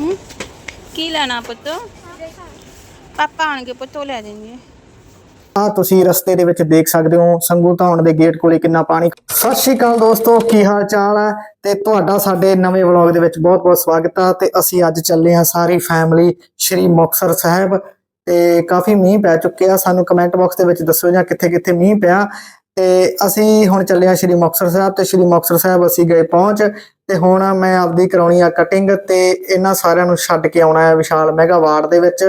ਹੂੰ? ਕੀ ਲੈਣਾ ਪੁੱਤ? ਪਾਪਾ ਆਣਗੇ ਪੁੱਤ ਲੈ ਦੇਣਗੇ ਆ ਤੁਸੀਂ ਰਸਤੇ ਦੇ ਵਿੱਚ ਦੇਖ ਸਕਦੇ ਹੋ, ਸੰਗੂ ਧਾਉਣ ਦੇ ਗੇਟ ਕੋਲੇ ਕਿੰਨਾ ਪਾਣੀ। ਸਤਿ ਸ਼੍ਰੀ ਅਕਾਲ ਦੋਸਤੋ, ਕੀ ਹਾਲ ਚਾਲ ਹੈ? ਤੇ ਤੁਹਾਡਾ ਸਾਡੇ ਨਵੇਂ ਵਲੌਗ ਦੇ ਵਿੱਚ ਬਹੁਤ-ਬਹੁਤ ਸਵਾਗਤ ਹੈ ਤੇ ਅਸੀਂ ਅੱਜ ਚੱਲੇ ਹਾਂ ਸਾਰੀ ਫੈਮਿਲੀ ਸ਼੍ਰੀ ਮੁਕਤਸਰ ਸਾਹਿਬ। ਤੇ ਕਾਫੀ ਮੀਂਹ ਪੈ ਚੁੱਕਿਆ, ਸਾਨੂੰ ਕਮੈਂਟ ਬਾਕਸ ਦੇ ਵਿੱਚ ਦੱਸੋ ਜਾਂ ਕਿੱਥੇ-ਕਿੱਥੇ ਮੀਂਹ ਪਿਆ। ਤੇ ਅਸੀਂ ਹੁਣ ਚੱਲੇ ਹਾਂ ਸ਼੍ਰੀ ਮੁਕਤਸਰ ਸਾਹਿਬ, ਤੇ ਸ਼੍ਰੀ ਮੁਕਤਸਰ ਸਾਹਿਬ ਅਸੀਂ ਗਏ ਪਹੁੰਚ। ਤੇ ਹੁਣ ਮੈਂ ਆਪਦੀ ਕਰਾਉਣੀ ਆ ਕਟਿੰਗ ਤੇ ਇਹਨਾਂ ਸਾਰਿਆਂ ਨੂੰ ਛੱਡ ਕੇ ਆਉਣਾ ਹੈ ਵਿਸ਼ਾਲ ਮੈਗਾ ਵਾਰਡ ਦੇ ਵਿੱਚ,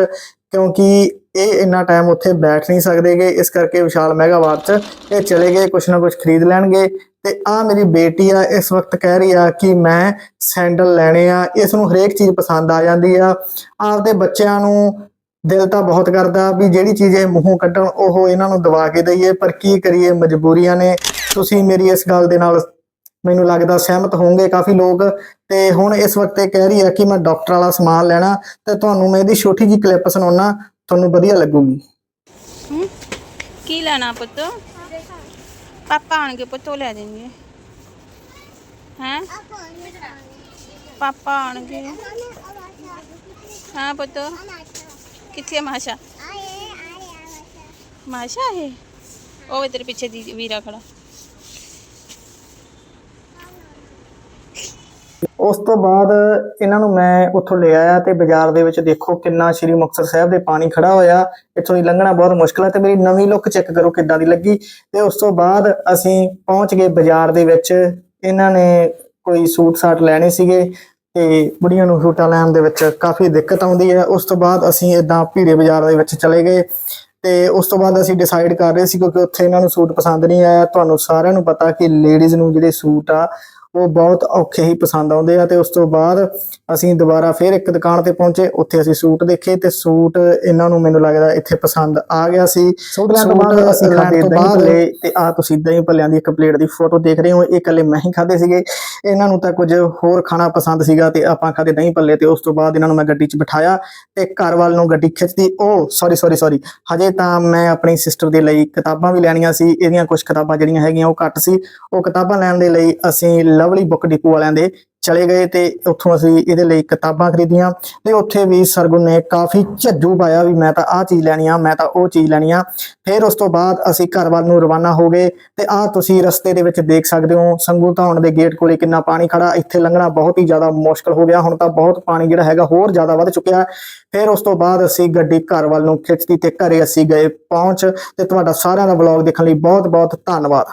ਕਿਉਂਕਿ ਇਹ ਇੰਨਾ ਟਾਈਮ ਉੱਥੇ ਬੈਠ ਨਹੀਂ ਸਕਦੇਗੇ ਇਸ ਕਰਕੇ ਵਿਸ਼ਾਲ ਮੈਗਾ ਵਾਰਡ 'ਚ ਇਹ ਚਲੇ ਗਏ, ਕੁਛ ਨਾ ਕੁਛ ਖਰੀਦ ਲੈਣਗੇ। ਤੇ ਆ ਮੇਰੀ ਬੇਟੀ ਆ, ਇਸ ਵਕਤ ਕਹਿ ਰਹੀ ਆ ਕਿ ਮੈਂ ਸੈਂਡਲ ਲੈਣੇ ਆ ਇਸ ਨੂੰ ਹਰੇਕ ਚੀਜ਼ ਪਸੰਦ ਆ ਜਾਂਦੀ ਆ। ਆਪਦੇ ਬੱਚਿਆਂ ਨੂੰ ਦਿਲ ਤਾਂ ਬਹੁਤ ਕਰਦਾ ਵੀ ਜਿਹੜੀ ਚੀਜ਼ ਇਹ ਮੂੰਹੋਂ ਕੱਢਣ, ਉਹ ਇਹਨਾਂ ਨੂੰ ਦਵਾ ਕੇ ਦਈਏ, ਪਰ ਕੀ ਕਰੀਏ, ਮਜਬੂਰੀਆਂ ਨੇ। ਤੁਸੀਂ ਮੇਰੀ ਇਸ ਗੱਲ ਦੇ ਨਾਲ ਮੈਨੂੰ ਲੱਗਦਾ ਸਹਿਮਤ ਹੋਵੋਗੇ ਕਾਫੀ ਲੋਕ। ਤੇ ਹੁਣ ਇਸ ਵਕਤ ਇਹ ਕਹਿ ਰਹੀ ਆ ਕਿ ਮੈਂ ਡਾਕਟਰ ਵਾਲਾ ਸਮਾਨ ਲੈਣਾ ਤੇ ਤੁਹਾਨੂੰ ਮੈਂ ਇਹਦੀ ਛੋਟੀ ਜਿਹੀ ਕਲਿੱਪ ਸੁਣਾਉਣਾ ਤੁਹਾਨੂੰ ਵਧੀਆ ਲੱਗੂਗੀ। ਕੀ ਲੈਣਾ ਪੁੱਤ? ਪਾਪਾ ਆਣਗੇ ਪੁੱਤ, ਉਹ ਲੈ ਦੇਣਗੇ ਹੈ? ਪਾਪਾ ਆਣਗੇ। ਹਾਂ ਪੁੱਤ। ਕਿੱਥੇ ਮਾਸ਼ਾ? ਮਾਸ਼ਾ ਹੈ ਉਹ ਤੇਰੇ ਪਿੱਛੇ ਦੀ ਵੀਰਾ ਖੜਾ। ਉਸ ਤੋਂ ਬਾਅਦ ਇਹਨਾਂ ਨੂੰ ਮੈਂ ਉੱਥੋਂ ਲੈ ਆਇਆ ਤੇ ਬਾਜ਼ਾਰ ਦੇ ਵਿੱਚ ਦੇਖੋ ਕਿੰਨਾ ਸ਼੍ਰੀ ਮੁਕਤਸਰ ਸਾਹਿਬ ਦੇ ਪਾਣੀ ਖੜਾ ਹੋਇਆ। ਇੱਥੋਂ ਦੀ ਲੰਘਣਾ ਬਹੁਤ ਮੁਸ਼ਕਲ ਹੈ ਤੇ ਮੇਰੀ ਨਵੀਂ ਲੁੱਕ ਚੈੱਕ ਕਰੋ ਕਿੱਦਾਂ ਦੀ ਲੱਗੀ। ਤੇ ਉਸ ਤੋਂ ਬਾਅਦ ਅਸੀਂ ਪਹੁੰਚ ਗਏ ਬਾਜ਼ਾਰ ਦੇ ਵਿੱਚ। ਇਹਨਾਂ ਨੇ ਕੋਈ ਸੂਟ ਸਾਟ ਲੈਣੇ ਸੀਗੇ ਤੇ ਬੁੜੀਆਂ ਨੂੰ ਸੂਟਾਂ ਲੈਣ ਦੇ ਵਿੱਚ ਕਾਫੀ ਦਿੱਕਤ ਆਉਂਦੀ ਹੈ। ਉਸ ਤੋਂ ਬਾਅਦ ਅਸੀਂ ਇਦਾਂ ਭੀੜੇ ਬਾਜ਼ਾਰ ਦੇ ਵਿੱਚ ਚਲੇ ਗਏ ਤੇ ਉਸ ਤੋਂ ਬਾਅਦ ਅਸੀਂ ਡਿਸਾਈਡ ਕਰ ਰਹੇ ਸੀ ਕਿਉਂਕਿ ਉੱਥੇ ਇਹਨਾਂ ਨੂੰ ਸੂਟ ਪਸੰਦ ਨਹੀਂ ਆਇਆ। ਤੁਹਾਨੂੰ ਸਾਰਿਆਂ ਨੂੰ ਪਤਾ ਕਿ ਲੇਡੀਜ਼ ਨੂੰ ਜਿਹੜੇ ਸੂਟ ਆ ਉਹ ਬਹੁਤ ਔਖੇ ਹੀ ਪਸੰਦ ਆਉਂਦੇ ਆ ਤੇ ਉਸ ਤੋਂ ਬਾਅਦ ਅਸੀਂ ਦੁਬਾਰਾ ਫਿਰ ਇੱਕ ਦੁਕਾਨ ਤੇ ਪਹੁੰਚੇ ਉੱਥੇ ਅਸੀਂ ਸੂਟ ਦੇਖੇ ਤੇ ਸੂਟ ਇਹਨਾਂ ਨੂੰ ਮੈਨੂੰ ਲੱਗਦਾ ਇੱਥੇ ਪਸੰਦ ਆ ਗਿਆ ਸੀ। ਸੂਟ ਲੈਣ ਤੋਂ ਬਾਅਦ ਅਸੀਂ ਖਾਦੇ ਦਹੀਂ ਭੱਲੇ। ਤੇ ਆ ਤੁਸੀਂ ਦਹੀਂ ਭੱਲਿਆਂ ਦੀ ਇੱਕ ਪਲੇਟ ਦੀ ਫੋਟੋ ਦੇਖ ਰਹੇ ਹੋ ਇਹ ਇਕੱਲੇ ਮੈਂ ਹੀ ਖਾਦੇ ਸੀਗੇ। ਇਹਨਾਂ ਨੂੰ ਤਾਂ ਕੁਝ ਹੋਰ ਖਾਣਾ ਪਸੰਦ ਸੀਗਾ ਤੇ ਆਪਾਂ ਖਾਦੇ ਦਹੀਂ ਭੱਲੇ ਤੇ ਉਸ ਤੋਂ ਬਾਅਦ ਇਹਨਾਂ ਨੂੰ ਮੈਂ ਗੱਡੀ 'ਚ ਬਿਠਾਇਆ ਤੇ ਘਰ ਵੱਲ ਨੂੰ ਗੱਡੀ ਖਿੱਚਦੀ। ਉਹ ਸੌਰੀ ਸੌਰੀ ਸੌਰੀ ਹਜੇ ਤਾਂ ਮੈਂ ਆਪਣੀ ਸਿਸਟਰ ਦੇ ਲਈ ਕਿਤਾਬਾਂ ਵੀ ਲੈਣੀਆਂ ਸੀ ਇਹਦੀਆਂ ਕੁਝ ਕਿਤਾਬਾਂ ਜਿਹੜੀਆਂ ਹੈਗੀਆਂ ਉਹ ਘੱਟ ਸੀ। ਉਹ ਕਿਤਾਬਾਂ ਲੈਣ ਦੇ ਲਈ ਅਸੀਂ ਲਵਲੀ ਬੁੱਕ ਡਿਪੂ ਵਾਲਿਆਂ ਦੇ ਚਲੇ ਗਏ ਤੇ ਉੱਥੋਂ ਅਸੀਂ ਇਹਦੇ ਲਈ ਕਿਤਾਬਾਂ ਖਰੀਦੀਆਂ ਤੇ ਉੱਥੇ ਵੀ ਸਰਗੁਣ ਨੇ ਕਾਫੀ ਝੱਜੂ ਪਾਇਆ ਵੀ ਮੈਂ ਤਾਂ ਆਹ ਚੀਜ਼ ਲੈਣੀ ਆ, ਮੈਂ ਤਾਂ ਉਹ ਚੀਜ਼ ਲੈਣੀ ਆ। ਫਿਰ ਉਸ ਤੋਂ ਬਾਅਦ ਅਸੀਂ ਘਰ ਵੱਲ ਨੂੰ ਰਵਾਨਾ ਹੋ ਗਏ ਤੇ ਆਹ ਤੁਸੀਂ ਰਸਤੇ ਦੇ ਵਿੱਚ ਦੇਖ ਸਕਦੇ ਹੋ, ਸੰਗੂ ਧਾਉਣ ਦੇ ਗੇਟ ਕੋਲੇ ਕਿੰਨਾ ਪਾਣੀ ਖੜਾ, ਇੱਥੇ ਲੰਘਣਾ ਬਹੁਤ ਹੀ ਜ਼ਿਆਦਾ ਮੁਸ਼ਕਲ ਹੋ ਗਿਆ, ਹੁਣ ਤਾਂ ਬਹੁਤ ਪਾਣੀ ਜਿਹੜਾ ਹੈਗਾ ਹੋਰ ਜ਼ਿਆਦਾ ਵੱਧ ਚੁੱਕਿਆ। ਫਿਰ ਉਸ ਤੋਂ ਬਾਅਦ ਅਸੀਂ ਗੱਡੀ ਘਰ ਵੱਲ ਨੂੰ ਖਿੱਚਤੀ ਤੇ ਘਰੇ ਅਸੀਂ ਗਏ ਪਹੁੰਚ ਤੇ ਤੁਹਾਡਾ ਸਾਰਿਆਂ ਦਾ ਵਲੌਗ ਦੇਖਣ ਲਈ ਬਹੁਤ ਬਹੁਤ ਧੰਨਵਾਦ।